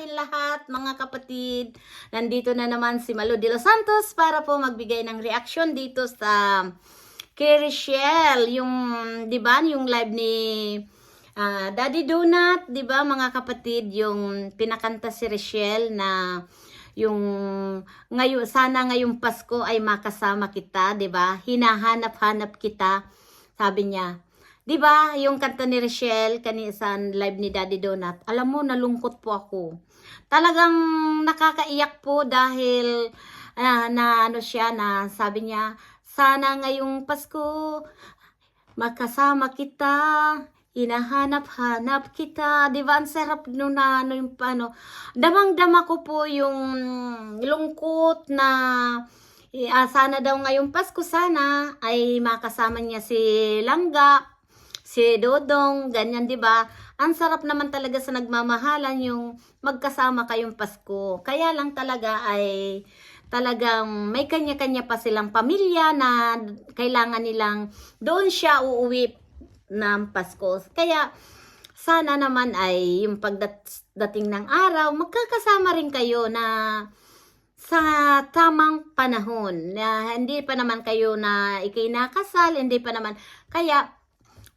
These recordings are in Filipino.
atin lahat, mga kapatid. Nandito na naman si Malo de los Santos para po magbigay ng reaction dito sa kay Richelle, yung, di ba, yung live ni ah, Daddy Donut, di ba, mga kapatid, yung pinakanta si Richelle na yung ngayon sana ngayong Pasko ay makasama kita, 'di ba? Hinahanap-hanap kita, sabi niya. 'Di ba? Yung kanta ni Rochelle kanina sa live ni Daddy Donut. Alam mo, nalungkot po ako. Talagang nakakaiyak po dahil ah, na ano siya na sabi niya, sana ngayong Pasko makasama kita. Hinahanap-hanap kita. Di ba? Ang sarap nung na, ano yung paano. Damang-dama ko po yung lungkot na ah, sana daw ngayong Pasko sana ay makasama niya si Langga, si Dodong, ganyan 'di ba? Ang sarap naman talaga sa nagmamahalan yung magkasama kayong Pasko. Kaya lang talaga ay talagang may kanya-kanya pa silang pamilya na kailangan nilang doon siya uuwi ng Pasko. Kaya sana naman ay yung pagdating ng araw, magkakasama rin kayo na sa tamang panahon na hindi pa naman kayo na ikinakasal, hindi pa naman. Kaya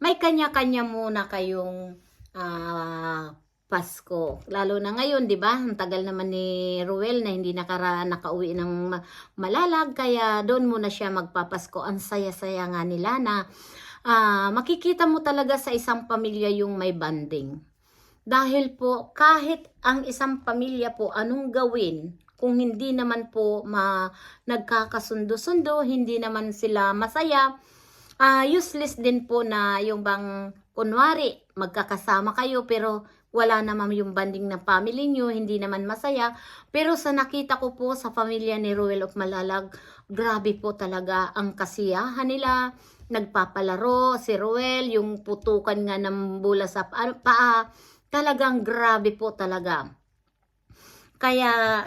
may kanya-kanya muna kayong ah, Pasko. Lalo na ngayon, 'di ba? Ang tagal naman ni Ruel na hindi nakara nakauwi ng ma- malalag kaya doon muna siya magpapasko. Ang saya-saya nga nila na ah, makikita mo talaga sa isang pamilya yung may banding. Dahil po kahit ang isang pamilya po anong gawin kung hindi naman po ma nagkakasundo-sundo, hindi naman sila masaya, ah useless din po na yung bang kunwari magkakasama kayo pero wala naman yung banding ng family nyo, hindi naman masaya. Pero sa nakita ko po sa pamilya ni Ruel of Malalag, grabe po talaga ang kasiyahan nila. Nagpapalaro si Ruel, yung putukan nga ng bula sa pa- paa. Talagang grabe po talaga. Kaya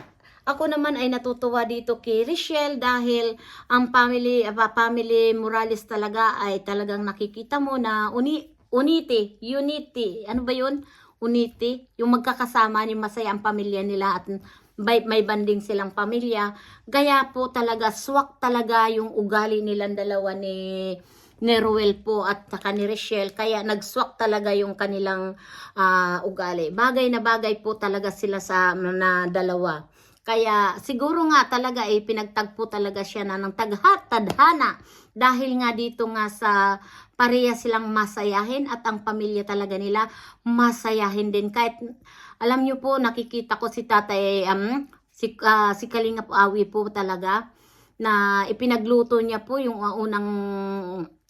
ako naman ay natutuwa dito kay Richelle dahil ang family, uh, family Morales talaga ay talagang nakikita mo na uni, unity, unity, ano ba yun? Unity, yung magkakasama ni masaya ang pamilya nila at may, may banding silang pamilya. Gaya po talaga, swak talaga yung ugali nilang dalawa ni ni Ruel po at saka ni Richelle. Kaya nagswak talaga yung kanilang ah, ugali. Bagay na bagay po talaga sila sa na dalawa. Kaya siguro nga talaga eh pinagtagpo talaga siya na ng taghat, tadhana. Dahil nga dito nga sa pareha silang masayahin at ang pamilya talaga nila masayahin din. Kahit alam niyo po nakikita ko si tatay um, si, ah, si Kalingap Awi po talaga na ipinagluto niya po yung uh, unang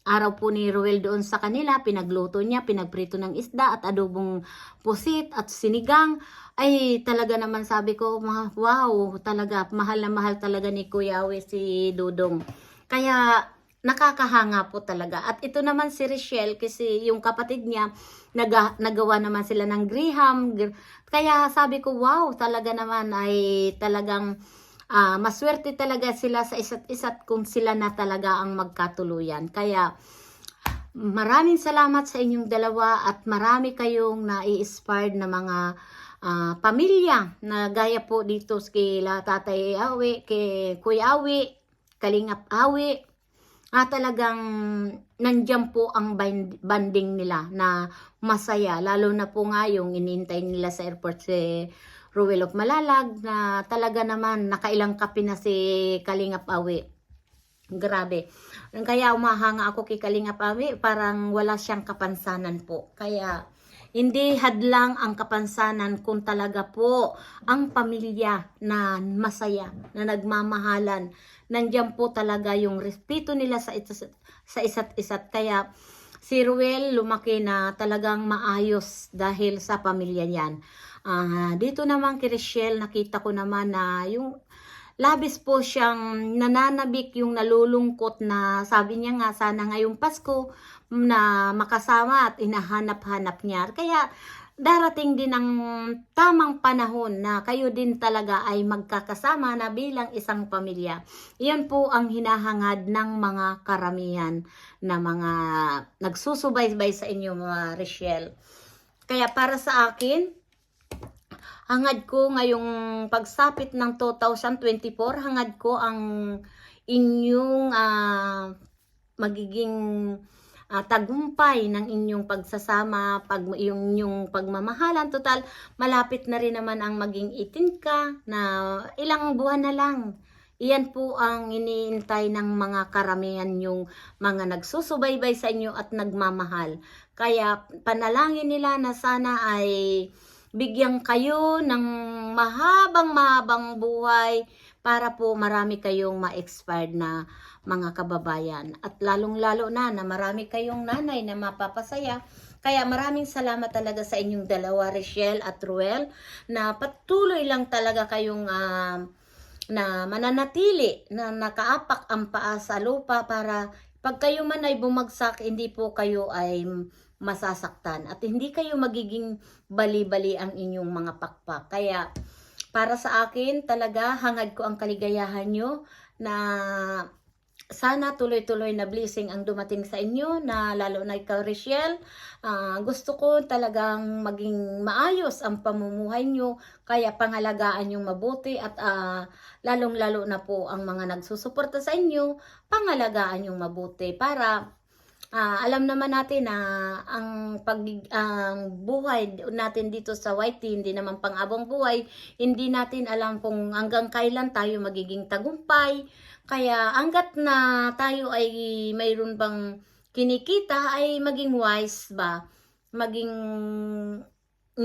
araw po ni Ruel doon sa kanila, pinagluto niya, pinagprito ng isda at adobong pusit at sinigang. Ay talaga naman sabi ko, "Ma- wow, talaga, mahal na mahal talaga ni Kuya Awi si Dudong. Kaya nakakahanga po talaga. At ito naman si Richelle kasi yung kapatid niya naga, nagawa naman sila ng Graham. Gr- Kaya sabi ko, wow, talaga naman ay talagang ah, maswerte talaga sila sa isa't isa't kung sila na talaga ang magkatuluyan. Kaya maraming salamat sa inyong dalawa at marami kayong nai-inspired na mga ah, pamilya na gaya po dito kay La Tatay Awi, kay Kuya Awi, Kalingap Awi, ah, talagang nandiyan po ang banding nila na masaya. Lalo na po nga yung inintay nila sa airport si Ruel of Malalag na talaga naman nakailang kape na si Kalingap Awi. Grabe. Kaya umahanga ako kay Kalingap Awi, parang wala siyang kapansanan po. Kaya hindi hadlang ang kapansanan kung talaga po ang pamilya na masaya, na nagmamahalan. Nandiyan po talaga yung respeto nila sa isa't, sa isa't isa't. Kaya si Ruel lumaki na talagang maayos dahil sa pamilya niyan. Ah, dito naman kay Richelle, nakita ko naman na yung labis po siyang nananabik yung nalulungkot na sabi niya nga sana ngayong Pasko na makasama at inahanap-hanap niya. Kaya darating din ang tamang panahon na kayo din talaga ay magkakasama na bilang isang pamilya. Iyan po ang hinahangad ng mga karamihan na mga nagsusubaybay sa inyo mga Richelle. Kaya para sa akin, hangad ko ngayong pagsapit ng 2024, hangad ko ang inyong ah, magiging ah, tagumpay ng inyong pagsasama, pag yung, yung pagmamahalan. Total, malapit na rin naman ang maging 18 ka na ilang buwan na lang. Iyan po ang iniintay ng mga karamihan yung mga nagsusubaybay sa inyo at nagmamahal. Kaya panalangin nila na sana ay bigyan kayo ng mahabang mahabang buhay para po marami kayong ma-expired na mga kababayan. At lalong-lalo na na marami kayong nanay na mapapasaya. Kaya maraming salamat talaga sa inyong dalawa, Rochelle at Ruel, na patuloy lang talaga kayong ah, na mananatili na nakaapak ang paa sa lupa para pag kayo man ay bumagsak, hindi po kayo ay masasaktan at hindi kayo magiging bali-bali ang inyong mga pakpak. Kaya para sa akin talaga hangad ko ang kaligayahan nyo na sana tuloy-tuloy na blessing ang dumating sa inyo na lalo na ikaw Richelle Ah, gusto ko talagang maging maayos ang pamumuhay nyo kaya pangalagaan yung mabuti at ah, lalong-lalo na po ang mga nagsusuporta sa inyo pangalagaan yung mabuti para ah, alam naman natin na ang pag ang buhay natin dito sa YT hindi naman pang-abong buhay. Hindi natin alam kung hanggang kailan tayo magiging tagumpay. Kaya hanggat na tayo ay mayroon bang kinikita ay maging wise ba? Maging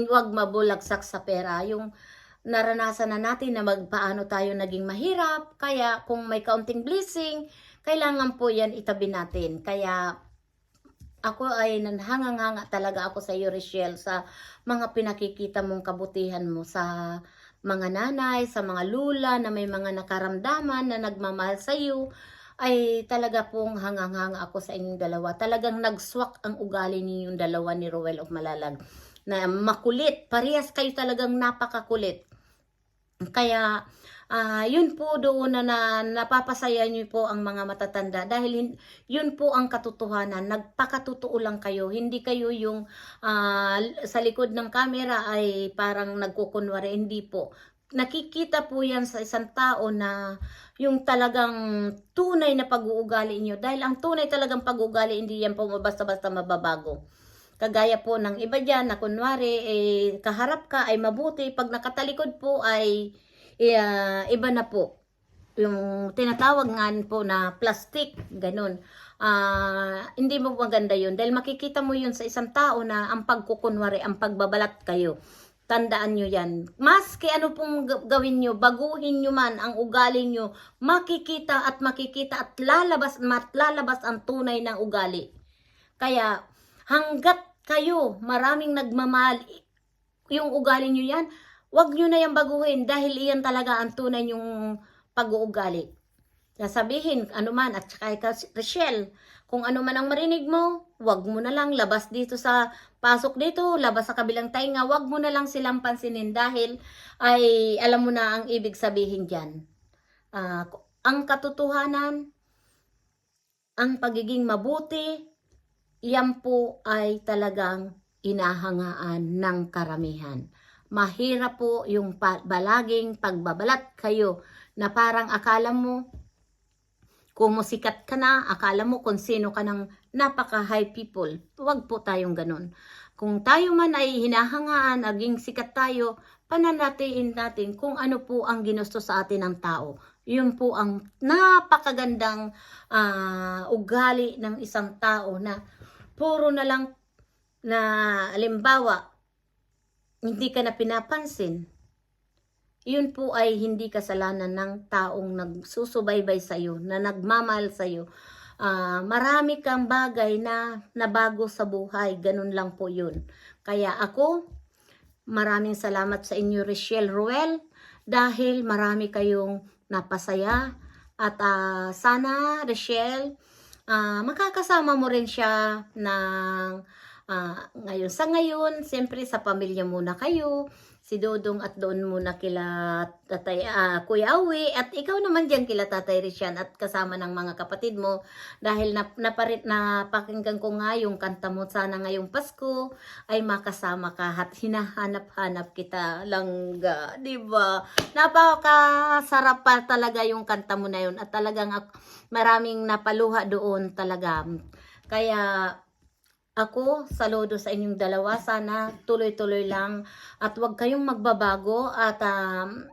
wag mabulagsak sa pera. Yung naranasan na natin na magpaano tayo naging mahirap. Kaya kung may kaunting blessing kailangan po yan itabi natin. Kaya ako ay nanhangang-hanga talaga ako sa iyo, Richelle, sa mga pinakikita mong kabutihan mo sa mga nanay, sa mga lula na may mga nakaramdaman na nagmamahal sa iyo, ay talaga pong hangang-hanga ako sa inyong dalawa. Talagang nagswak ang ugali ninyong dalawa ni Rowell of Malalag. Na makulit, parehas kayo talagang napakakulit. Kaya, ah, yun po doon na, na napapasaya niyo po ang mga matatanda dahil yun po ang katotohanan. Nagpakatotoo lang kayo. Hindi kayo yung ah, sa likod ng camera ay parang nagkukunwari. Hindi po. Nakikita po yan sa isang tao na yung talagang tunay na pag-uugali niyo. Dahil ang tunay talagang pag-uugali, hindi yan po basta-basta mababago. Kagaya po ng iba dyan na kunwari, eh, kaharap ka ay mabuti, pag nakatalikod po ay ah, iba na po. Yung tinatawag nga po na plastic, ganun. Ah, hindi mo maganda yun. Dahil makikita mo yun sa isang tao na ang pagkukunwari, ang pagbabalat kayo. Tandaan nyo yan. Maski ano pong ga- gawin nyo, baguhin nyo man ang ugali nyo, makikita at makikita at lalabas, at lalabas ang tunay ng ugali. Kaya hanggat kayo maraming nagmamahal, yung ugali nyo yan, wag nyo na yan baguhin dahil iyan talaga ang tunay yung pag-uugali. Sasabihin, ano man, at saka ikaw, Rochelle, kung ano man ang marinig mo, wag mo na lang labas dito sa, pasok dito, labas sa kabilang tainga, wag mo na lang silang pansinin dahil ay alam mo na ang ibig sabihin dyan. Ah, ang katotohanan, ang pagiging mabuti, yan po ay talagang inahangaan ng karamihan. Mahirap po yung balaging pagbabalat kayo na parang akala mo kung musikat ka na, akala mo kung sino ka ng napaka-high people. Huwag po tayong ganun. Kung tayo man ay hinahangaan, aging sikat tayo, pananatiin natin kung ano po ang ginusto sa atin ng tao. Yun po ang napakagandang ah, ugali ng isang tao na puro na lang na alimbawa, hindi ka na pinapansin. Yun po ay hindi kasalanan ng taong nagsusubaybay sa iyo, na nagmamahal sa iyo. Ah, marami kang bagay na nabago sa buhay, ganun lang po yun. Kaya ako, maraming salamat sa inyo, Rochelle Ruel, dahil marami kayong napasaya. At ah, sana, Rochelle, ah, makakasama mo rin siya ng Ah, ngayon sa ngayon, siyempre sa pamilya muna kayo. Si Dodong at doon muna kila Tatay ah, Kuya Awi at ikaw naman diyan kila Tatay Rishan at kasama ng mga kapatid mo dahil na naparit na pakinggan ko nga yung kanta mo sana ngayong Pasko ay makasama ka at hinahanap-hanap kita langga, ba? Napakasarap pa talaga yung kanta mo na yun at talagang maraming napaluha doon talaga. Kaya ako, saludo sa inyong dalawa. Sana tuloy-tuloy lang at huwag kayong magbabago at um,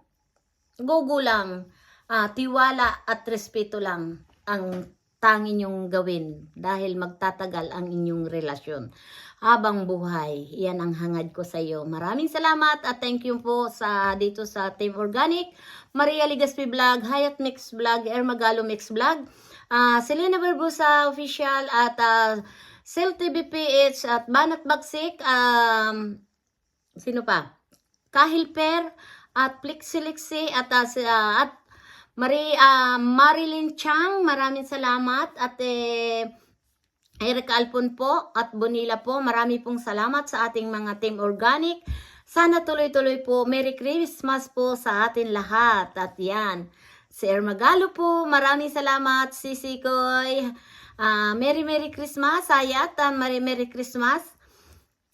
go-go lang. Ah, tiwala at respeto lang ang tanging nyong gawin dahil magtatagal ang inyong relasyon habang buhay. Yan ang hangad ko sa iyo. Maraming salamat at thank you po sa dito sa Team Organic, Maria Ligaspi Vlog, Hayat Mix Vlog, Ermagalo Mix Vlog, ah Selena Barbusa Official at ah, Cell TV PH at Banat Bagsik, um, sino pa? Kahil Per at Plixilixi at, si- ah, at Marie, ah, Marilyn Chang, maraming salamat at eh, Eric Alpon po at Bonilla po, marami pong salamat sa ating mga Team Organic. Sana tuloy-tuloy po. Merry Christmas po sa atin lahat. At yan, si Ermagalo po, maraming salamat. Sisi Koy, ah, Merry Merry Christmas. Ayat, ah, Merry Merry Christmas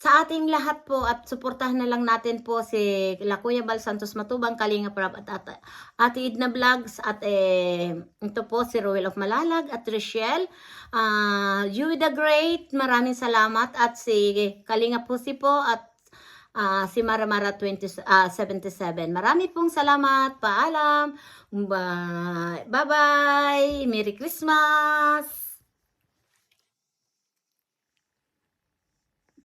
sa ating lahat po at suportahan na lang natin po si La Kuya Bal Santos Matubang, Kalinga Prab at, at Ate Idna Vlogs at eh, ito po si Roel of Malalag at Richelle, uh, You the Great, maraming salamat at si Kalinga Pusi po at ah, si Maramara 20, ah, 77. Marami pong salamat, paalam, bye bye, Merry Christmas!